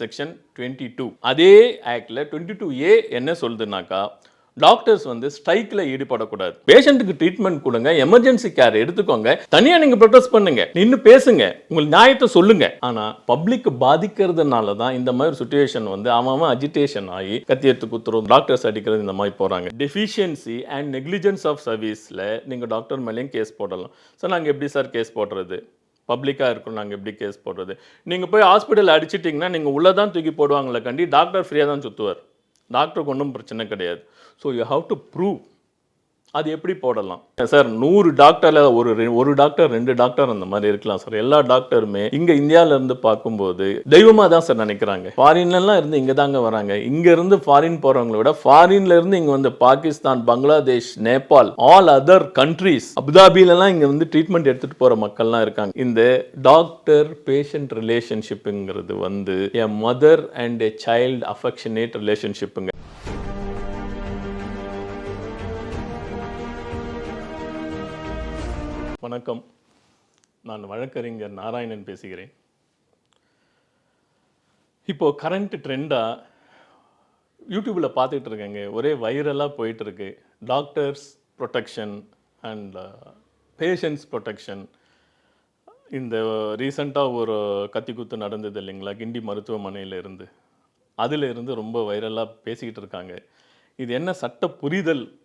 Section twenty two அதே ஆக்டில் twenty two ஏ என்ன சொல்லுதுனாக்கா டாக்டர்ஸ் வந்து ஸ்ட்ரைக்கில் ஈடுபடக்கூடாது. பேஷண்ட்டுக்கு ட்ரீட்மெண்ட் கொடுங்க எமர்ஜென்சி கேர் எடுத்துக்கோங்க தனியாக நீங்கள் ப்ரொட்டஸ்ட் பண்ணுங்க நின்று பேசுங்க உங்களுக்கு நியாயத்தை சொல்லுங்க. ஆனால் பப்ளிக் பாதிக்கிறதுனால தான் இந்த மாதிரி சுச்சுவேஷன் வந்து அவன் அஜிடேஷன் ஆகி கத்தியத்து குத்துறோம் டாக்டர்ஸ் அடிக்கிறது இந்த மாதிரி போகிறாங்க டெஃபிஷியன்சி அண்ட் நெக்லிஜென்ஸ் ஆஃப் சர்வீஸில் நீங்கள் டாக்டர் மேலேயும் கேஸ் போடலாம். சார் நாங்கள் எப்படி சார் கேஸ் போடுறது? பப்ளிக்காக இருக்கும் நாங்கள் எப்படி கேஸ் போடுறது? நீங்கள் போய் ஹாஸ்பிட்டல் அடிச்சிட்டிங்கன்னா நீங்கள் உள்ளே தான் தூக்கி போடுவாங்களே கண்டி டாக்டர் ஃப்ரீயாக தான் சுற்றுவார் டாக்டருக்கு ஒன்றும் பிரச்சனை கிடையாது. So you have to prove அது எப்படி போடலாம்? சார் நூறு டாக்டரில் ஒரு ரெ- ஒரு டாக்டர் ரெண்டு டாக்டர் அந்த மாதிரி இருக்கலாம் சார். எல்லா டாக்டருமே இங்கே இந்தியால இருந்து பார்க்கும்போது தெய்வமாக தான் சார் நினைக்கிறாங்க. ஃபாரின்லாம் இருந்து இங்கே தாங்க வராங்க. இங்க இருந்து ஃபாரின் போகிறவங்கள விட ஃபாரின்ல இருந்து இங்க வந்து Pakistan Bangladesh Nepal all other countries அபுதாபிலலாம் இங்க வந்து ட்ரீட்மெண்ட் எடுத்துட்டு போற மக்கள்லாம் இருக்காங்க. இந்த டாக்டர் பேஷண்ட் ரிலேஷன்ஷிப்புங்கிறது வந்து a mother and a child affectionate ரிலேஷன்ஷிப்புங்க வணக்கம். நான் வழக்கறிஞர் நாராயணன் பேசுகிறேன். இப்போது கரண்ட் ட்ரெண்டாக யூடியூப்பில் பார்த்துட்டு இருக்கேங்க. ஒரே வைரலாக போயிட்டுருக்கு doctors protection and patients protection இந்த ரீசண்டாக ஒரு கத்திக்குத்து நடந்தது இல்லைங்களா? கிண்டி மருத்துவமனையில இருந்து. அதில் இருந்து ரொம்ப வைரலாக பேசிக்கிட்டு இருக்காங்க. இது என்ன சட்ட புரிதல்?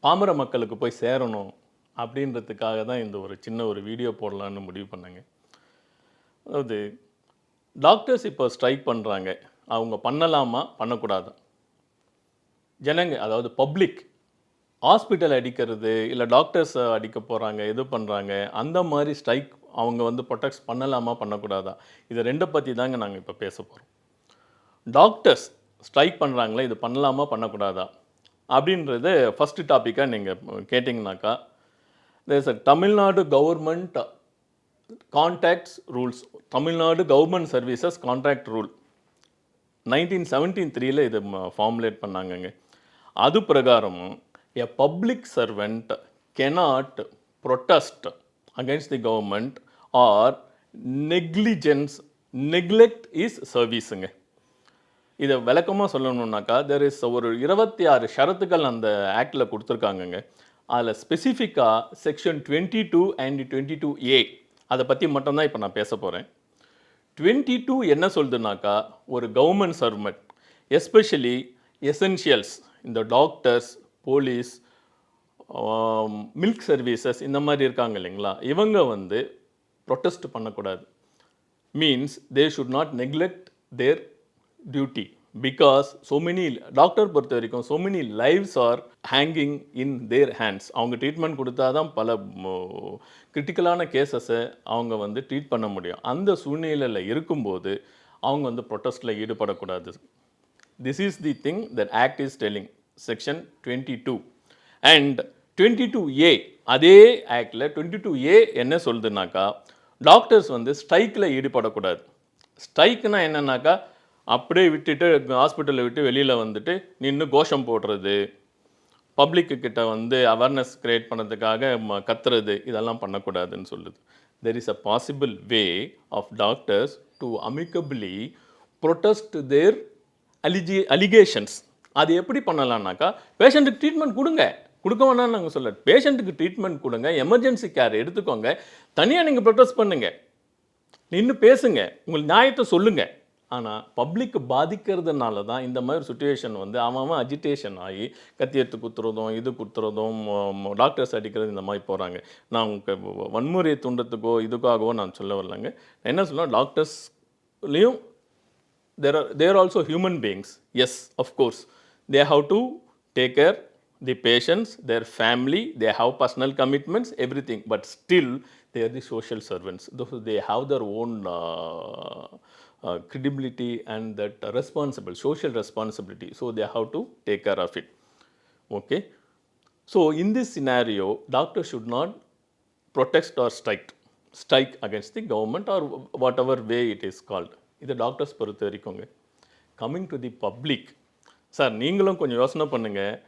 பாமர மக்களுக்கு போய் சேரணும். அப்படின்றதுக்காக தான் இந்த ஒரு சின்ன ஒரு வீடியோ போடலான்னு முடிவு பண்ணேங்க. அதாவது டாக்டர்ஸ் இப்போ ஸ்ட்ரைக் பண்ணுறாங்க அவங்க பண்ணலாமா? பண்ணக்கூடாதா? ஜனங்க அதாவது பப்ளிக் ஹாஸ்பிட்டல் அடிக்கிறது இல்லை டாக்டர்ஸ் அடிக்க போகிறாங்க இது பண்ணுறாங்க அந்த மாதிரி ஸ்ட்ரைக் அவங்க வந்து ப்ரொடெக்ட் பண்ணலாமா? பண்ணக்கூடாதா? இதை ரெண்டை பற்றி தாங்க நாங்கள் இப்போ பேச போகிறோம் டாக்டர்ஸ் ஸ்ட்ரைக் பண்ணுறாங்களே இது பண்ணலாமா? பண்ணக்கூடாதா? அப்படின்றது ஃபஸ்ட்டு டாப்பிக்காக நீங்கள் கேட்டிங்கனாக்கா there's a Tamil Nadu government contacts rules Tamil Nadu government services contract rule nineteen seventeen த்ரீல இது ஃபார்முலேட் பண்ணாங்கங்க. அது பிரகாரமும் a public servant cannot protest against the government or negligence neglect is சர்வீஸுங்க இதை விளக்கமாக சொல்லணுன்னாக்கா தெர் இஸ் ஒரு இருபத்தி ஆறு ஷரத்துக்கள் அந்த ஆக்டில் கொடுத்துருக்காங்கங்க. அதில் ஸ்பெசிஃபிக்காக section twenty two and twenty two A அதை பற்றி மட்டும்தான் இப்போ நான் பேச போகிறேன் டுவெண்ட்டி டூ என்ன சொல்லுதுனாக்கா ஒரு கவர்மெண்ட் சர்வெண்ட் எஸ்பெஷலி எசென்ஷியல்ஸ் இந்த டாக்டர்ஸ் போலீஸ் மில்க் சர்வீசஸ் இந்த மாதிரி இருக்காங்க இல்லைங்களா இவங்க வந்து ப்ரொட்டஸ்ட் பண்ணக்கூடாது. Means they should not neglect their duty because so many doctor பொறுத்த வரைக்கும் so many lives are hanging in their hands அவங்க ட்ரீட்மெண்ட் கொடுத்தா தான் பல கிரிட்டிக்கலான கேசஸை அவங்க வந்து ட்ரீட் பண்ண முடியும். அந்த சூழ்நிலையில் இருக்கும்போது அவங்க வந்து ப்ரொட்டஸ்ட்டில் ஈடுபடக்கூடாது. This is the thing that act is telling section twenty two and twenty two A அதே ஆக்டில் டுவெண்ட்டி டூ ஏ என்ன சொல்லுதுனாக்கா டாக்டர்ஸ் வந்து ஸ்ட்ரைக்கில் ஈடுபடக்கூடாது. ஸ்ட்ரைக்குனா என்னன்னாக்கா அப்படியே விட்டுட்டு ஹாஸ்பிட்டலில் விட்டு வெளியில் வந்துட்டு நின்று கோஷம் போடுறது. பப்ளிக்கு கிட்ட வந்து அவேர்னஸ் கிரியேட் பண்ணதுக்காக ம- கத்துறது. இதெல்லாம் பண்ணக்கூடாதுன்னு சொல்லுது. There is a possible way of doctors to amicably protest their allege allegations அது எப்படி பண்ணலான்னாக்கா பேஷண்ட்டுக்கு ட்ரீட்மெண்ட் கொடுங்க. கொடுக்க வேணாம்னு நாங்கள் சொல்ல பேஷண்ட்டுக்கு ட்ரீட்மெண்ட் கொடுங்க. எமர்ஜென்சி கேர் எடுத்துக்கோங்க. தனியாக நீங்கள் ப்ரொட்டஸ்ட் பண்ணுங்கள் நின்று பேசுங்க. உங்களுக்கு நியாயத்தை சொல்லுங்கள் ஆனால் பப்ளிக் பாதிக்கிறதுனால தான் இந்த மாதிரி சுச்சுவேஷன் வந்து அவன் அஜிடேஷன் ஆகி கத்தி எடுத்து குத்துறதும் இது குத்துறதும் டாக்டர்ஸ் அடிக்கிறது இந்த மாதிரி போகிறாங்க நான் உங்களுக்கு வன்முறையை தூண்டத்துக்கோ இதுக்காகவோ நான் சொல்ல வரலங்க என்ன சொல்லலாம் டாக்டர்ஸ்லேயும் there are there also human beings yes of course they have to take care the patients their family they have personal commitments everything but still there the social servants they have their own have their own uh, uh, credibility and that responsible social responsibility so they have to take care of it okay so in this scenario doctor should not protest or strike strike against the government or whatever way it is called இது doctors பொறுத்த வரைக்குங்க coming to the public sir நீங்களும் கொஞ்சம் யோசனை பண்ணுங்க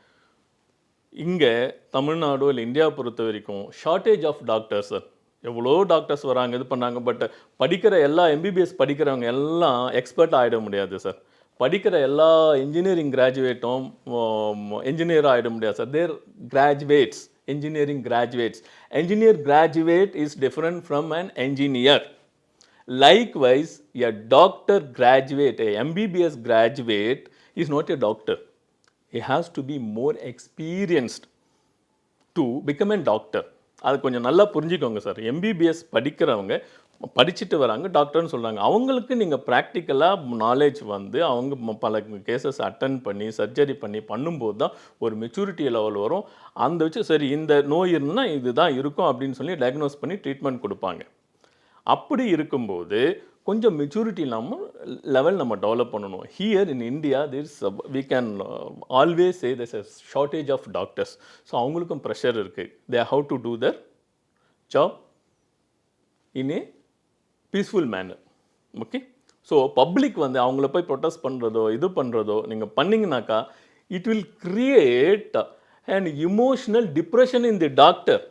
இங்கே தமிழ்நாடு இல்லை India பொறுத்த வரைக்கும் ஷார்ட்டேஜ் ஆஃப் டாக்டர்ஸ் சார் எவ்வளோ டாக்டர்ஸ் வராங்க இது பண்ணாங்க பட் படிக்கிற எல்லா எம்பிபிஎஸ் படிக்கிறவங்க எல்லாம் எக்ஸ்பர்ட் ஆகிட முடியாது சார் படிக்கிற எல்லா இன்ஜினியரிங் கிராஜுவேட்டும் என்ஜினியர் ஆகிட முடியாது sir their graduates engineering graduates engineer graduate is different from an engineer likewise a doctor graduate a mbbs graduate is not a doctor he has to be more experienced to become an doctor அது கொஞ்சம் நல்லா புரிஞ்சுக்கோங்க sir. MBBS படிக்கிறவங்க படிச்சுட்டு வராங்க டாக்டர்னு சொல்கிறாங்க அவங்களுக்கு நீங்கள் ப்ராக்டிக்கலாக நாலேஜ் வந்து அவங்க பல கேசஸ் அட்டன் பண்ணி சர்ஜரி பண்ணி பண்ணும்போது தான் ஒரு மெச்சூரிட்டி லெவல் வரும். அந்த வச்சு சரி இந்த நோய் இருந்தால் இதுதான் இருக்கும் அப்படின்னு சொல்லி டயக்னோஸ் பண்ணி ட்ரீட்மெண்ட் கொடுப்பாங்க. அப்படி இருக்கும்போது கொஞ்சம் மெச்சூரிட்டி இல்லாமல் லெவல் நம்ம டெவலப் பண்ணணும். Here in India this we can always say this a shortage of doctors so அவங்களுக்கும் ப்ரெஷர் இருக்குது they have to do their job in a peaceful manner okay so public வந்து அவங்கள போய் protest பண்ணுறதோ இது பண்ணுறதோ நீங்கள் பண்ணிங்கனாக்கா it will create and emotional depression in the doctor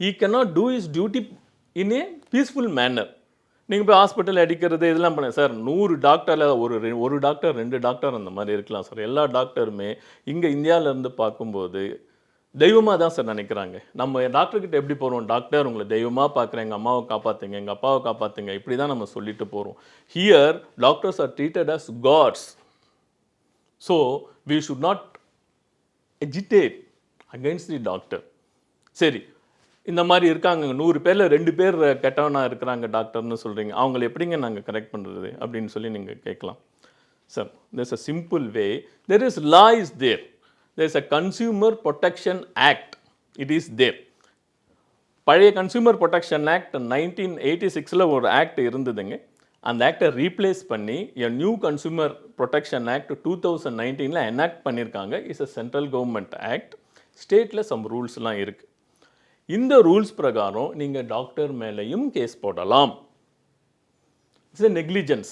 he cannot do his duty in a peaceful manner நீங்கள் போய் hospital அடிக்கிறது இதெல்லாம் பண்ண. சார் நூறு டாக்டரில் ஒரு ரெ- ஒரு டாக்டர் ரெண்டு டாக்டர் அந்த மாதிரி இருக்கலாம் சார். எல்லா டாக்டருமே இங்கே இந்தியாவிலேருந்து பார்க்கும்போது தெய்வமாக தான் சார் நினைக்கிறாங்க. நம்ம டாக்டர்கிட்ட எப்படி போகிறோம் டாக்டர் உங்களை தெய்வமாக பார்க்குறேன். எங்கள் அம்மாவை காப்பாற்றுங்க எங்கள் அப்பாவை காப்பாற்றுங்க இப்படி தான் நம்ம சொல்லிட்டு போகிறோம் here doctors are treated as gods so we should not agitate against the doctor சரி இந்த மாதிரி இருக்காங்க. நூறு பேரில் ரெண்டு பேர் கெட்டவனாக இருக்கிறாங்க டாக்டர்னு சொல்கிறீங்க அவங்கள எப்படிங்க நாங்கள் கரெக்ட் பண்ணுறது அப்படின்னு சொல்லி நீங்கள் கேட்கலாம். Sir there's a simple way there is law is there there is a consumer protection act it is there பழைய consumer protection act nineteen eighty சிக்ஸில் ஒரு ஆக்ட் இருந்ததுங்க. அந்த ஆக்டை ரீப்ளேஸ் பண்ணி a new consumer protection act two thousand நைன்டீனில் enact பண்ணியிருக்காங்க is a central government act ஸ்டேட்டில் சம் ரூல்ஸ்லாம் இருக்குது இந்த ரூல்ஸ் பிரகாரம் நீங்கள் டாக்டர் மேலேயும் கேஸ் போடலாம். It's a negligence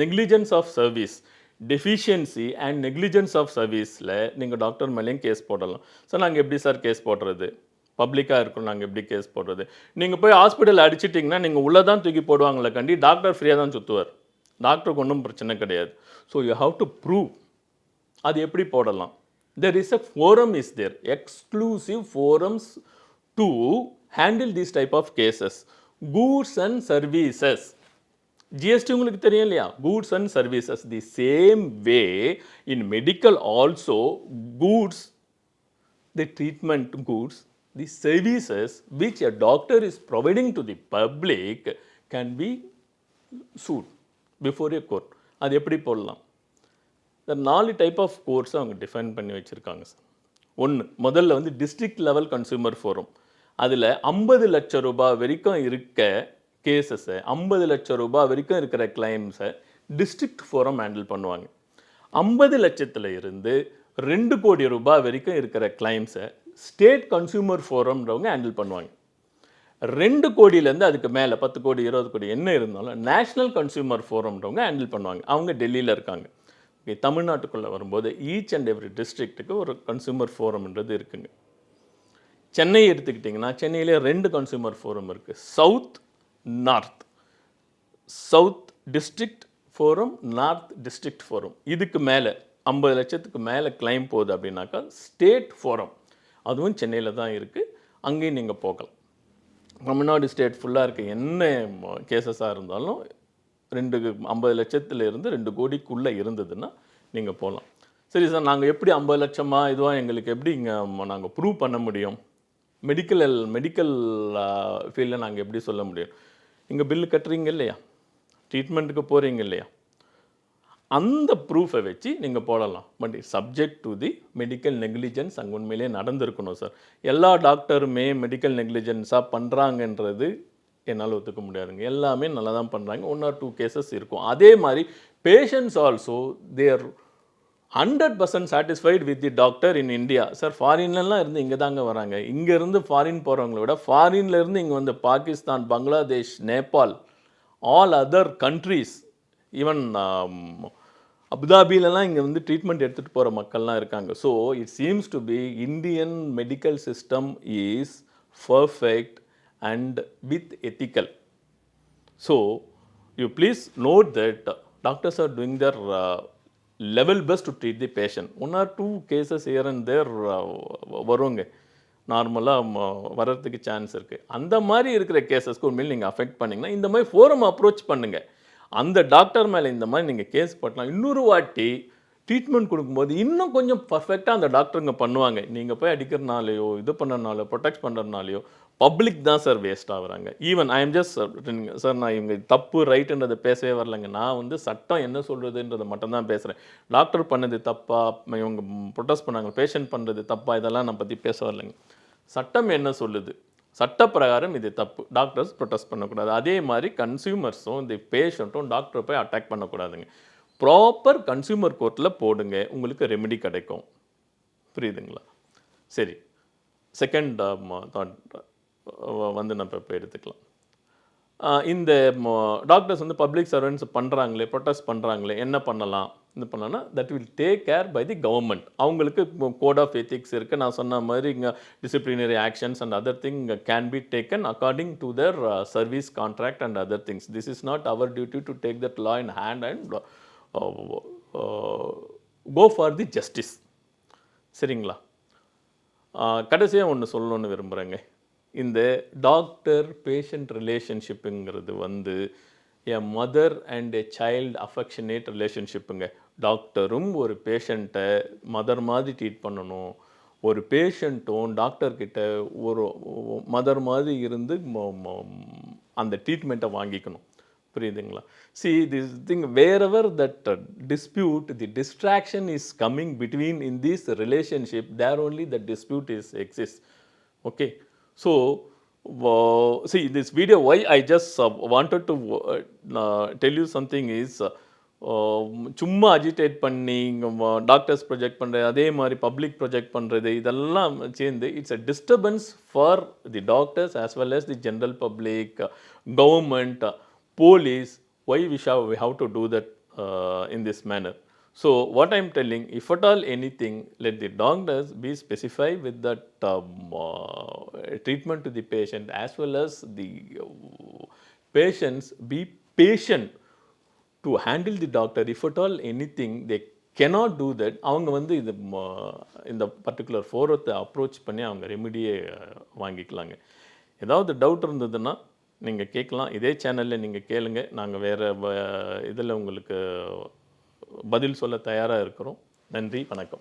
negligence of service deficiency and negligence of சர்வீஸில் நீங்கள் டாக்டர் மேலேயும் கேஸ் போடலாம். சார் நாங்கள் எப்படி சார் கேஸ் போடுறது? பப்ளிக்காக இருக்கணும் நாங்கள் எப்படி கேஸ் போடுறது? நீங்கள் போய் ஹாஸ்பிட்டல் அடிச்சிட்டிங்கன்னா நீங்கள் உள்ளே தான் தூக்கி போடுவாங்களே கண்டி டாக்டர் ஃப்ரீயாக தான் சுற்றுவார் டாக்டருக்கு ஒன்றும் பிரச்சனை கிடையாது. So you have to prove அது எப்படி போடலாம்? There is a forum is there exclusive forums to handle these type of cases goods and services GST உங்களுக்கு தெரியும் இல்லையா? Goods and services the same way in medical also goods the treatment goods the services which a doctor is providing to the public can be sued before a court அது எப்படி போடலாம்? இந்த நாலு type of கோர்ஸை அவங்க define பண்ணி வச்சுருக்காங்க sir ஒன்று முதல்ல வந்து டிஸ்ட்ரிக்ட் லெவல் கன்சூமர் ஃபோரம் அதில் ஐம்பது லட்சம் ரூபாய் வரைக்கும் இருக்க கேசஸை ஐம்பது லட்சம் ரூபாய் வரைக்கும் இருக்கிற கிளைம்ஸை டிஸ்ட்ரிக்ட் ஃபோரம் ஹேண்டில் பண்ணுவாங்க. ஐம்பது லட்சத்தில் இருந்து ரெண்டு கோடி ரூபாய் வரைக்கும் இருக்கிற கிளைம்ஸை ஸ்டேட் கன்சியூமர் ஃபோரம்ன்றவங்க ஹேண்டில் பண்ணுவாங்க. ரெண்டு கோடியிலேருந்து அதுக்கு மேலே பத்து கோடி இருபது கோடி என்ன இருந்தாலும் நேஷ்னல் கன்சியூமர் ஃபோரம்ன்றவங்க ஹேண்டில் பண்ணுவாங்க. அவங்க டெல்லியில் இருக்காங்க. தமிழ்நாட்டுக்குள்ளே வரும்போது ஈச் அண்ட் எவ்ரி டிஸ்ட்ரிக்ட்டுக்கு ஒரு கன்சியூமர் ஃபோரம்ன்றது இருக்குங்க. சென்னை எடுத்துக்கிட்டிங்கன்னா சென்னையிலே ரெண்டு கன்சூமர் ஃபோரம் இருக்குது south north south district forum north district forum இதுக்கு மேலே ஐம்பது லட்சத்துக்கு மேலே கிளைம் போகுது அப்படின்னாக்கா ஸ்டேட் ஃபோரம் அதுவும் சென்னையில் தான் இருக்குது அங்கேயும் நீங்கள் போகலாம். தமிழ்நாடு ஸ்டேட் ஃபுல்லாக இருக்க. என்ன கேசஸாக இருந்தாலும் ரெண்டு ஐம்பது லட்சத்துலேருந்து ரெண்டு கோடிக்குள்ளே இருந்ததுன்னா நீங்கள் போகலாம். சரி சார் நாங்கள் எப்படி ஐம்பது லட்சமாக இதுவாக எங்களுக்கு எப்படி இங்கே நாங்கள் ப்ரூவ் பண்ண முடியும்? மெடிக்கல் மெடிக்கல் ஃபீல்டில் நாங்கள் எப்படி சொல்ல முடியும்? இங்கே பில்லு கட்டுறீங்க இல்லையா? ட்ரீட்மெண்ட்டுக்கு போகிறீங்க இல்லையா? அந்த ப்ரூஃபை வச்சு நீங்கள் போடலாம். But subject to the medical negligence அங்கே உண்மையிலே நடந்திருக்கணும் சார் எல்லா டாக்டருமே மெடிக்கல் நெக்லிஜென்ஸாக பண்ணுறாங்கன்றது என்னால் ஒத்துக்க முடியாதுங்க. எல்லாமே நல்லா தான் பண்ணுறாங்க ஒன் ஆர் டூ கேசஸ் இருக்கும். அதே மாதிரி patients also there hundred percent satisfied with the doctor in India sir ஃபாரின்லலாம் இருந்து இங்கே தாங்க வராங்க. இங்கேருந்து ஃபாரின் போகிறவங்கள விட ஃபாரின்லேருந்து இங்கே வந்து Pakistan Bangladesh Nepal all other countries even அபுதாபிலலாம் இங்கே வந்து ட்ரீட்மெண்ட் எடுத்துகிட்டு போகிற மக்கள்லாம் இருக்காங்க. So it seems to be Indian medical system is perfect and with ethical so you please note that doctors are doing their level best to treat the patient one or two cases year and there வருங்க. நார்மலாக வர்றதுக்கு chance இருக்குது அந்த மாதிரி இருக்கிற கேசஸ்க்கு உண்மையில் நீங்கள் affect பண்ணிங்கன்னா இந்த மாதிரி ஃபோரம் அப்ரோச் பண்ணுங்கள் அந்த டாக்டர் மேலே இந்த மாதிரி நீங்கள் கேஸ் பண்ணலாம் இன்னொரு வாட்டி ட்ரீட்மெண்ட் கொடுக்கும்போது இன்னும் கொஞ்சம் பர்ஃபெக்டாக அந்த டாக்டருங்க பண்ணுவாங்க. நீங்கள் போய் அடிக்கிறனாலையோ இது பண்ணுறனாலையோ ப்ரொடெக்ட் பண்ணுறதுனாலையோ பப்ளிக் தான் சார் வேஸ்ட் ஆகுறாங்க. Even I am just sir நான் இவங்க தப்பு ரைட்டுன்றதை பேசவே வரலங்க. நான் வந்து சட்டம் என்ன சொல்கிறதுன்றதை மட்டும்தான் பேசுகிறேன் டாக்டர் பண்ணது தப்பாக இவங்க ப்ரொட்டஸ்ட் பண்ணாங்க பேஷண்ட் பண்ணுறது தப்பாக இதெல்லாம் நான் பற்றி பேச வரலைங்க. சட்டம் என்ன சொல்லுது? சட்ட பிரகாரம் இது தப்பு. டாக்டர்ஸ் ப்ரொட்டஸ்ட் பண்ணக்கூடாது. அதே மாதிரி கன்சியூமர்ஸும் இந்த பேஷண்ட்டும் டாக்டரை போய் அட்டாக் பண்ணக்கூடாதுங்க. ப்ராப்பர் கன்சியூமர் கோர்ட்டில் போடுங்க. உங்களுக்கு ரெமெடி கிடைக்கும். புரியுதுங்களா? சரி. செகண்ட் தாட் uh, வந்து நம்ம இப்போ எடுத்துக்கலாம். இந்த டாக்டர்ஸ் வந்து பப்ளிக் சர்வன்ஸ் பண்ணுறாங்களே ப்ரொட்டஸ்ட் பண்ணுறாங்களே என்ன பண்ணலாம்? இது பண்ணலாம்னா that will take care by the government அவங்களுக்கு கோட் ஆஃப் எத்திக்ஸ் இருக்குது நான் சொன்ன மாதிரி இங்கே disciplinary actions and other thing can be taken according to their service contract and other things this is not our duty to take that law in hand and go for the justice சரிங்களா? கடைசியாக ஒன்று சொல்லணும்னு விரும்புகிறேங்க இந்த doctor patient ரிலேஷன்ஷிப்புங்கிறது வந்து a mother and a child affectionate ரிலேஷன்ஷிப்புங்க. டாக்டரும் ஒரு பேஷண்ட்டை மதர் மாதிரி ட்ரீட் பண்ணணும். ஒரு பேஷண்ட்டும் டாக்டர்கிட்ட ஒரு மதர் மாதிரி இருந்து ம- அந்த ட்ரீட்மெண்ட்டை வாங்கிக்கணும். புரியுதுங்களா? See this thing wherever that dispute the distraction is coming between in this relationship there only the dispute is exist okay so uh, see this video why i just uh, wanted to uh, uh, tell you something is uh, சும்மா agitate பண்ணி doctors project பண்ணுறது அதே மாதிரி public project பண்ணுறது இதெல்லாம் சேர்ந்து it's a disturbance for the doctors as well as the general public government police why we shall we have to do that in this manner. So what I'm telling, if at all anything, let the doctors be specified with that um, uh, treatment to the patient as well as the uh, patients be patient to handle the doctor. If at all anything, they cannot do that, அவங்க வந்து இது இந்த particular ஃபோரத்தை approach பண்ணி அவங்க ரெமிடியே வாங்கிக்கலாங்க ஏதாவது doubt இருந்ததுன்னா நீங்கள் கேட்கலாம் இதே சேனலில் நீங்கள் கேளுங்க நாங்கள் வேறு இதில் உங்களுக்கு பதில் சொல்ல தயாராக இருக்கிறோம். நன்றி வணக்கம்.